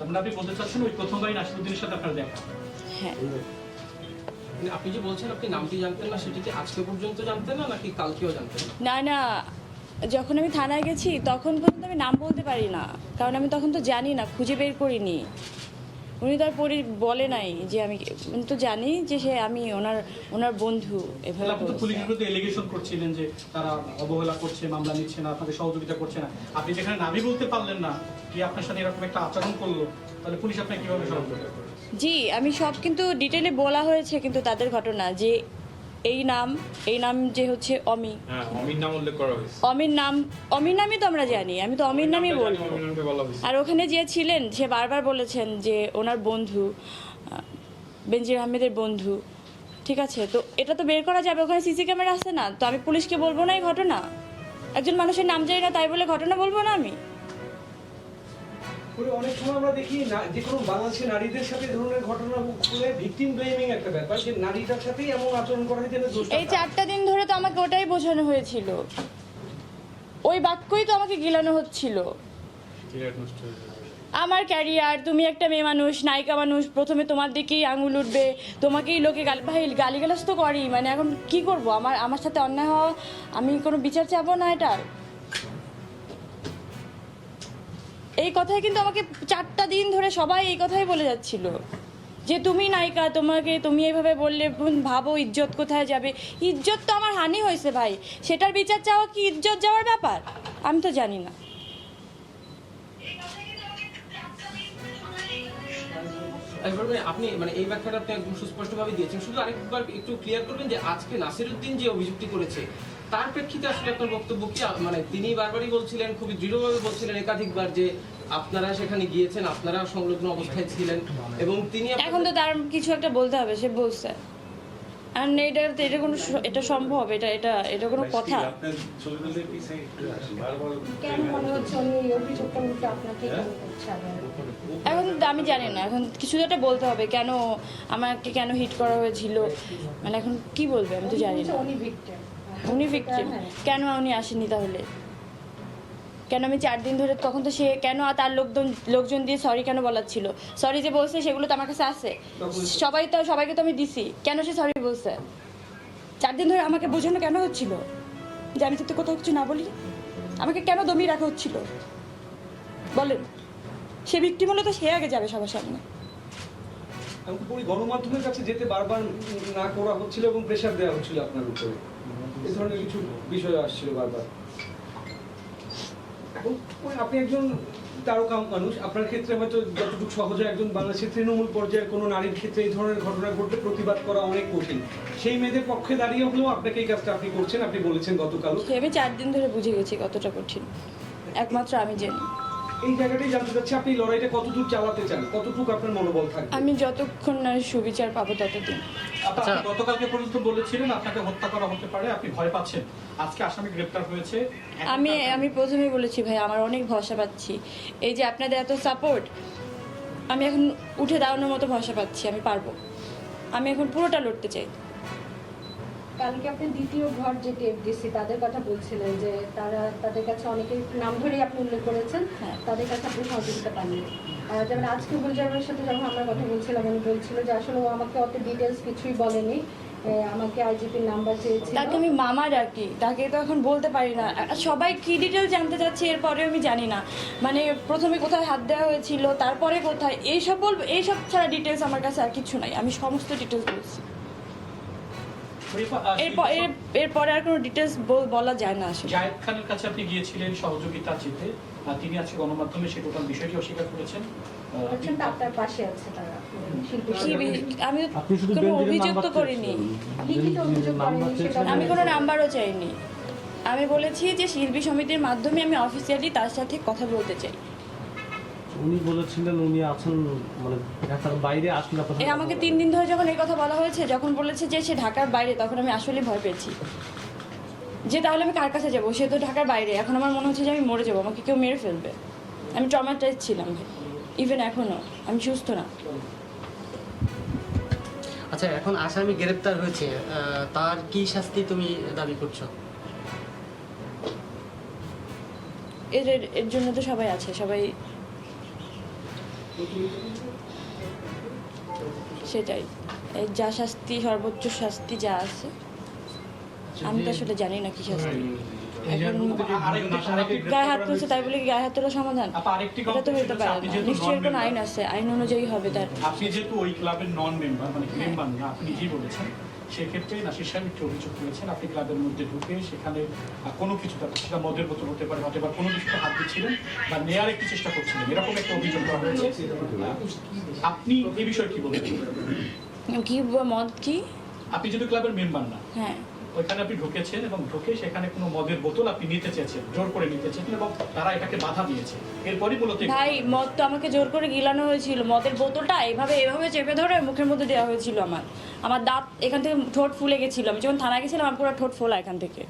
আপনি বলতে চাচ্ছেন ওই প্রথমবারই নাসিরুদ্দিনের সাথে আপনার দেখা? হ্যাঁ। মানে আপনি যে বলছেন আপনি নামটি জানতেন না সেটি কি আজকে পর্যন্ত জানতেন না নাকি কালকেও জানতেন না? না না। যখন আমি থানায় গেছি তখন পর্যন্ত আমি নাম বলতে পারি না। কারণ আমি তখন তো জানি না খুঁজে বের করিনি। উনি তার পরি বলে নাই যে আমি আমি তো জানি যে সে আমি ওনার ওনার বন্ধু এভাবে আপনি তো। পুলিশের বিরুদ্ধে এলিগেশন করছিলেন যে তারা অবহেলা করছে মামলা নিচ্ছে না আপনাদের সহযোগিতা করছে না আপনি যেখানে নামই বলতে পারলেন না কি আপনার সাথে এরকম একটা আচরণ করল তাহলে পুলিশ আপনাকে কীভাবে সহযোগিতা করবে জি আমি সব কিন্তু ডিটেলে বলা হয়েছে কিন্তু তাদের ঘটনা যে এই নাম এই নাম যে হচ্ছে অমি। হ্যাঁ অমির নাম উল্লেখ করা হয়েছে। অমির নাম অমির নামই তো আমরা জানি আমি তো অমির নামই বলব। আর ওখানে যে ছিলেন সে বারবার বলেছেন যে ওনার বন্ধু বেনজির আহমেদের বন্ধু ঠিক আছে? তো এটা তো বের করা যাবে ওখানে সিসি ক্যামেরা আছে না? তো আমি পুলিশকে বলব না এই ঘটনা? একজন মানুষের নাম জানি না তাই বলে ঘটনা বলব না আমি? করে অনেক সময় আমরা দেখি যে কোনো নারীদের সাথে ধরনের ঘটনা ঘটলে ভিকটিম ব্লেমিং একটা ব্যাপার যে নারীটার সাথেই এমন আচরণ করা হয় যেন এই চারটা দিন ধরে তো আমাকে ওটাই বোঝানো হয়েছিল। ওই বাক্যই তো আমাকে গিলানো হচ্ছিল। আমার ক্যারিয়ার তুমি একটা মেয়ে মানুষ নায়িকা মানুষ প্রথমে তোমার দিকেই আঙুল উঠবে তোমাকেই লোকে গাল ভাই গালিগালাজ তো করি মানে এখন কি করব? আমার আমার সাথে অন্যায় হওয়া আমি কোনো বিচার চাবো না এটার? এই কথাই কিন্তু আমাকে চারটা দিন ধরে সবাই এই কথাই বলে যাচ্ছিল। যে তুমি নায়িকা, তোমাকে তুমি এইভাবে বললে ভাবো ইজ্জত কোথায় যাবে। ইজ্জত তো আমার হানি হয়েছে ভাই। সেটার বিচার চাওয়া কি ইজ্জত যাওয়ার ব্যাপার? আমি তো জানি না। আপনি মানে এই ব্যাখ্যাটা আপনি একদম সুস্পষ্টভাবে দিয়েছেন। শুধু আরেকবার একটু ক্লিয়ার করবেন যে আজকে নাসিরুদ্দিন যে অভিযুক্তি করেছে, তার প্রেক্ষিতে আসলে আপনার বক্তব্য কি? মানে তিনি বারবারই বলছিলেন, খুবই দৃঢ়ভাবে বলছিলেন একাধিকবার যে আপনারা সেখানে গিয়েছেন আপনারা সংলগ্ন অবস্থায় ছিলেন এবং তিনি এখন তো তার কিছু একটা বলতে হবে সে বলছে। আর এটা তো এটা কোনো এটা সম্ভব এটা এটা এটা কোনো কথা। আবার? এখন তো আমি জানি না এখন কিছু তো একটা বলতে হবে কেন আমাকে কেন হিট করা হয়েছিল? মানে এখন কি বলবে আমি তো জানি না। উনি ভিক্টিম হ্যাঁ। কেন উনি আসেনি তাহলে? কেন আমি চার দিন ধরে তখন তো সে কেন আর তার লোকজন লোকজন দিয়ে সরি কেন বলার ছিল সরি যে বলছে সেগুলো তো আমার কাছে আছে। সবাই তো, সবাইকে তো আমি দিছি। কেন সে সরি বলছে? চার দিন ধরে আমাকে বোঝানো কেন হচ্ছিল? যে আমি তো কোথাও কিছু না বলি? আমাকে কেন দমিয়ে রাখা হচ্ছিল? বলেন। সে ভিক্টিম হলে তো সে আগে যাবে সবার সামনে। গণমাধ্যমের কাছে যেতে বারবার না করা হচ্ছিল এবং প্রেশার দেওয়া হচ্ছিল আপনার উপরে। এই ধরনের কিছু বিষয় আসছিল বারবার। আপনি একজন তারকা মানুষ, আপনার ক্ষেত্রে হয়তো যতটুকু সহজে একজন বাংলাদেশের তৃণমূল পর্যায়ের কোনো নারীর ক্ষেত্রে এই ধরনের ঘটনা ঘটলে প্রতিবাদ করা অনেক কঠিন। সেই মেয়েদের পক্ষে দাঁড়িয়ে হলেও আপনাকে এই কাজটা আপনি করছেন, আপনি বলেছেন গতকাল আমি চার দিন ধরে বুঝে গেছি কতটা কঠিন। একমাত্র আমি জানি। এই জায়গাটাই জানতে চাচ্ছি আপনি লড়াইটা কতদূর চালাতে চান? কতটুকু আপনার মনোবল থাকবে? আমি যতক্ষণ না সুবিচার পাবো ততদিন। আপনি গতকালকে পর্যন্ত বলেছিলেন আপনাকে হত্যা করা হতে পারে আপনি ভয় পাচ্ছেন। আজকে আসামি গ্রেপ্তার হয়েছে আমি আমি প্রথমেই বলেছি ভাই আমার অনেক ভরসা পাচ্ছি। এই যে আপনাদের এত সাপোর্ট আমি এখন উঠে দাঁড়ানোর মতো ভরসা পাচ্ছি আমি পারব। আমি এখন পুরোটা লড়তে চাই। কালকে আপনি দ্বিতীয় ঘর যে টিএফডিসি তাদের কথা বলছিলেন যে তারা তাদের কাছে অনেকের নাম ধরেই আপনি উল্লেখ করেছেন হ্যাঁ। তাদের কাছে আপনি সহযোগিতা পাননি। যেমন আজকে গুলজারের সাথে যখন আমরা কথা বলছিলাম উনি বলছিল যে আসলে ও আমাকে অত ডিটেলস কিছুই বলেনি আমাকে আইজিপির নাম্বার চেয়েছিল। তাকে আমি মামা ডাকি তাকে তো এখন বলতে পারি না। সবাই কি ডিটেল জানতে চাচ্ছে এরপরে আমি জানি না। মানে প্রথমে কোথায় হাত দেওয়া হয়েছিল তারপরে কোথায় এইসব বলব এইসব ছাড়া ডিটেলস আমার কাছে আর কিছু নাই। আমি সমস্ত ডিটেলস বলছি। এরপর এরপরে আর কোনো ডিটেলস বলা যায় না আসলে। জায়েদ খানের কাছে আপনি গিয়েছিলেন সহযোগিতা চেতে তিনি আজকে গণমাধ্যমে সেই টোটাল বিষয়টি অস্বীকার করেছেন। আমি কোনো অভিযোগ তো করিনি। আমি কোনো নাম্বারও চাইনি। আমি বলেছি যে শিল্পী সমিতির মাধ্যমে আমি অফিসিয়ালি তার সাথে কথা বলতে চাই। উনি বলেছিলেন উনি আছেন মানে ঢাকার বাইরে আসলে আপনার এই আমাকে তিন দিন ধরে যখন এই কথা বলা হয়েছে যখন বলেছে যে সে ঢাকার বাইরে তখন আমি আসলেই ভয় পেয়েছি। যে তাহলে আমি কার কাছে যাব? সে তো ঢাকার বাইরে। এখন আমার মনে হচ্ছে যে আমি মরে যাব আমাকে কেউ মেরে ফেলবে। আমি ট্রমাটাইজ ছিলাম ইভেন এখনও আমি সুস্থ না। আচ্ছা এখন আসামি গ্রেপ্তার হয়েছে তার কি শাস্তি তুমি দাবি করছ? এর- এর জন্য তো সবাই আছে সবাই সেটাই। যা শাস্তি সর্বোচ্চ শাস্তি যা আছে। আমি তো আসলে জানি না কি শাস্তি। গায়ে হাত তুলছে তাই বলে কি গায়ে হাত তোলা সমাধান? এটা তো হতে পারে আপনি না যেহেতু নিশ্চয়ই কোনো আইন আছে আইন অনুযায়ী হবে তার। আপনি যেহেতু ওই ক্লাবের নন মেম্বার মানে মেম্বার না আপনি নিজেই বলেছেন। সেক্ষেত্রে নাসির সাহেব একটি অভিযোগ করেছেন আপনি ক্লাবের মধ্যে ঢুকে সেখানে কোনো কিছু সেটা মদের বোতল হতে পারে হতে পারে কোনো কিছুতে হাত দিচ্ছিলেন বা নেয়ার একটি চেষ্টা করছিলেন। এরকম একটা অভিযোগ করা হয়েছে। আপনি এ বিষয়ে কি বলবেন? কি মদ কি? আপনি যেহেতু ক্লাবের মেম্বার না। হ্যাঁ। ওইখানে আপনি ঢুকেছেন এবং ঢুকে সেখানে কোনো মদের বোতল আপনি নিতে চেয়েছেন জোর করে নিতে চেয়েছেন এবং তারা এটাকে বাধা দিয়েছে। এরপরই মূলত ভাই মদ তো আমাকে জোর করে গিলানো হয়েছিল। মদের বোতলটা এভাবে এভাবে চেপে ধরে মুখের মধ্যে দেওয়া হয়েছিল আমার। আমার দাঁত এখান থেকে ঠোঁট ফুলে গেছিল। আমি যখন থানায় গেছিলাম আমার পুরো ঠোঁট ফোলা এখান থেকে।